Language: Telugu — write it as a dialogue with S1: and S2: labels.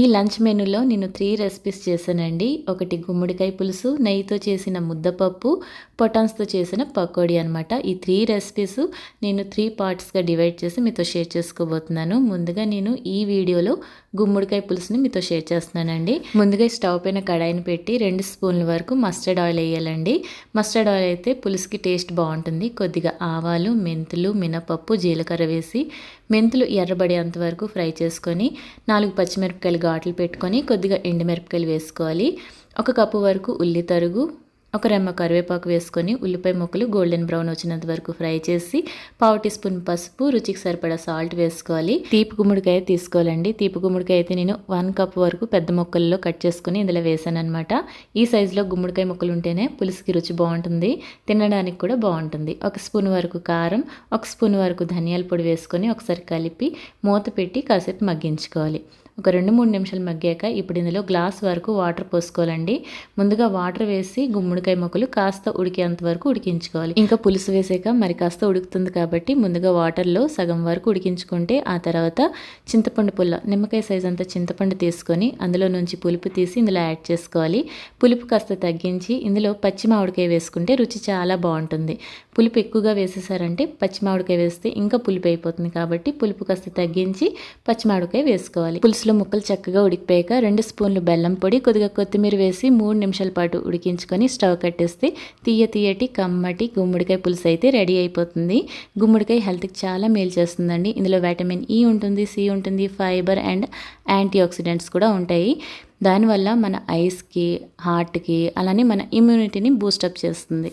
S1: ఈ లంచ్ మెనూలో నేను త్రీ రెసిపీస్ చేశానండి. ఒకటి గుమ్మడికాయ పులుసు నెయ్యితో చేసిన ముద్దపప్పు పొటాన్స్తో చేసిన పకోడీ అనమాట ఈ త్రీ రెసిపీస్ నేను త్రీ పార్ట్స్గా డివైడ్ చేసి మీతో షేర్ చేసుకోబోతున్నాను. ముందుగా నేను ఈ వీడియోలో గుమ్మడికాయ పులుసుని మీతో షేర్ చేస్తున్నానండి. ముందుగా స్టవ్ పైన కడాయిని పెట్టి రెండు స్పూన్ల వరకు మస్టర్డ్ ఆయిల్ వేయాలండి. మస్టర్డ్ ఆయిల్ అయితే పులుసుకి టేస్ట్ బాగుంటుంది. కొద్దిగా ఆవాలు మెంతులు మినపప్పు జీలకర్ర వేసి మెంతులు ఎర్రబడేంత వరకు ఫ్రై చేసుకొని నాలుగు పచ్చిమిరపకాయలు ఘాట్లు పెట్టుకొని కొద్దిగా ఎండుమిరపకాయలు వేసుకోవాలి. ఒక కప్పు వరకు ఉల్లి తరుగు ఒక రెమ్మ కరివేపాకు వేసుకొని ఉల్లిపాయ ముక్కలు గోల్డెన్ బ్రౌన్ వచ్చినంత వరకు ఫ్రై చేసి పావు టీ స్పూన్ పసుపు రుచికి సరిపడా సాల్ట్ వేసుకోవాలి. తీపి గుమ్మడికాయ తీసుకోవాలండి. తీపి గుమ్మడికాయ అయితే నేను వన్ కప్ వరకు పెద్ద ముక్కల్లో కట్ చేసుకుని ఇందులో వేసాను అనమాట ఈ సైజులో గుమ్మడికాయ ముక్కలు ఉంటేనే పులుసుకి రుచి బాగుంటుంది. తినడానికి కూడా బాగుంటుంది. ఒక స్పూన్ వరకు కారం ఒక స్పూన్ వరకు ధనియాల పొడి వేసుకొని ఒకసారి కలిపి మూత పెట్టి కాసేపు మగ్గించుకోవాలి. ఒక రెండు మూడు నిమిషాలు మగ్గాక ఇప్పుడు ఇందులో గ్లాస్ వరకు వాటర్ పోసుకోవాలండి. ముందుగా వాటర్ వేసి గుమ్మడికాయ మొక్కలు కాస్త ఉడికేంత వరకు ఉడికించుకోవాలి. ఇంకా పులుసు వేసాక మరి కాస్త ఉడుకుతుంది కాబట్టి ముందుగా వాటర్లో సగం వరకు ఉడికించుకుంటే ఆ తర్వాత చింతపండు పుల్ల నిమ్మకాయ సైజ్ అంతా చింతపండు తీసుకొని అందులో నుంచి పులుపు తీసి ఇందులో యాడ్ చేసుకోవాలి. పులుపు కాస్త తగ్గించి ఇందులో పచ్చి మామిడికాయ వేసుకుంటే రుచి చాలా బాగుంటుంది. పులుపు ఎక్కువగా వేసేసారంటే పచ్చి మామిడికాయ వేస్తే ఇంకా పులుపు అయిపోతుంది కాబట్టి పులుపు కాస్త తగ్గించి పచ్చి మామిడికాయ వేసుకోవాలి. పులుసు పులుసులో ముక్కలు చక్కగా ఉడికిపోయాక రెండు స్పూన్లు బెల్లం పొడి కొద్దిగా కొత్తిమీర వేసి మూడు నిమిషాల పాటు ఉడికించుకొని స్టవ్ కట్టేస్తే తీయ తీయటి కమ్మటి గుమ్మడికాయ పులుసు అయితే రెడీ అయిపోతుంది. గుమ్మడికాయ హెల్త్కి చాలా మేలు చేస్తుందండి. ఇందులో వైటమిన్ ఈ e ఉంటుంది సి ఉంటుంది ఫైబర్ అండ్ యాంటీ ఆక్సిడెంట్స్ కూడా ఉంటాయి. దానివల్ల మన ఐస్కి హార్ట్కి అలానే మన ఇమ్యూనిటీని బూస్టప్ చేస్తుంది.